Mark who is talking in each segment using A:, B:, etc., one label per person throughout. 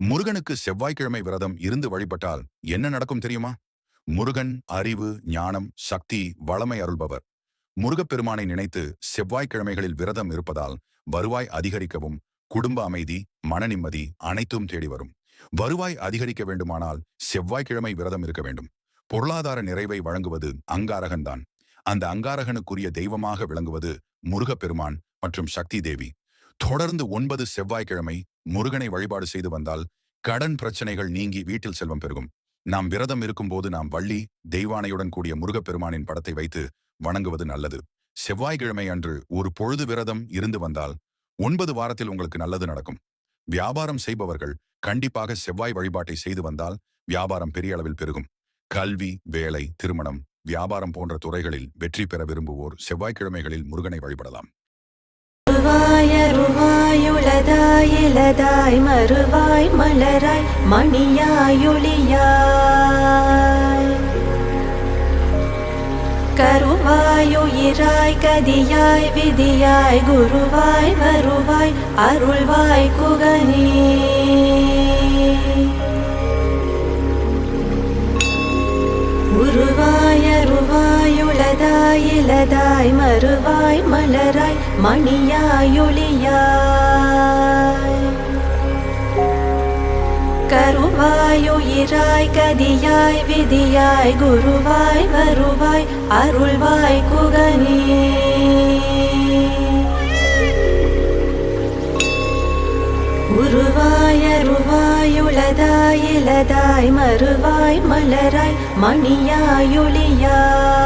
A: முருகனுக்கு செவ்வாய்க்கிழமை விரதம் இருந்து வழிபட்டால் என்ன நடக்கும் தெரியுமா? முருகன் அறிவு ஞானம் சக்தி வளமை அருள்பவர். முருகப்பெருமானை நினைத்து செவ்வாய்க்கிழமைகளில் விரதம் இருப்பதால் வருவாய் அதிகரிக்கவும் குடும்ப அமைதி மன நிம்மதி அனைத்தும் தேடி வரும். வருவாய் அதிகரிக்க வேண்டுமானால் செவ்வாய்க்கிழமை விரதம் இருக்க வேண்டும். பொருளாதார நிறைவை வழங்குவது அங்காரகன்தான். அந்த அங்காரகனுக்குரிய தெய்வமாக விளங்குவது முருகப்பெருமான் மற்றும் சக்தி தேவி. தொடர்ந்து ஒன்பது செவ்வாய்க்கிழமை முருகனை வழிபாடு செய்து வந்தால் கடன் பிரச்சனைகள் நீங்கி வீட்டில் செல்வம் பெருகும். நாம் விரதம் இருக்கும்போது நாம் வள்ளி தெய்வானையுடன் கூடிய முருகப்பெருமானின் படத்தை வைத்து வணங்குவது நல்லது. செவ்வாய்க்கிழமை அன்று ஒரு பொழுது விரதம் இருந்து வந்தால் ஒன்பது வாரத்தில் உங்களுக்கு நல்லது நடக்கும். வியாபாரம் செய்பவர்கள் கண்டிப்பாக செவ்வாய் வழிபாட்டை செய்து வந்தால் வியாபாரம் பெரிய அளவில் பெருகும். கல்வி வேலை திருமணம் வியாபாரம் போன்ற துறைகளில் வெற்றி பெற விரும்புவோர் செவ்வாய்க்கிழமைகளில் முருகனை வழிபடலாம்.
B: இலதாய் மறுவாய் மலராய் மணியாயொளியாய் கருவாயுயிராய் கதியாய் விதியாய் குருவாய் வருவாய் அருள்வாய் குகனே. உருவாயருவாயுளதாய் இலதாய் மறுவாய் மலராய் மணியாயொளியாய். கருவாயுயிராய் கதியாய் விதியாய் குருவாய் வருவாய் அருள்வாய் குகனே. உருவாயருவாயுளதாய் இலதாய் மறுவாய் மலராய் மணியாயொளியாய்.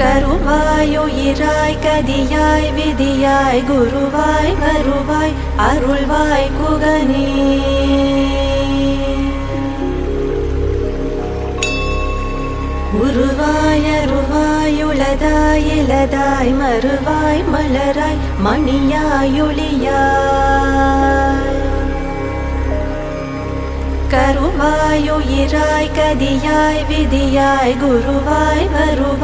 B: கருவாயுயிராய் கதியாய் விதியாய் குருவாய் வருவாய் அருள்வாய் குகனே. உருவாயருவாயுளதாய் இலதாய் மறுவாய் மலராய் மணியாயுளியாய் கருவாயுயிராய் கதியாய் விதியாய் குருவாய் வருவாய்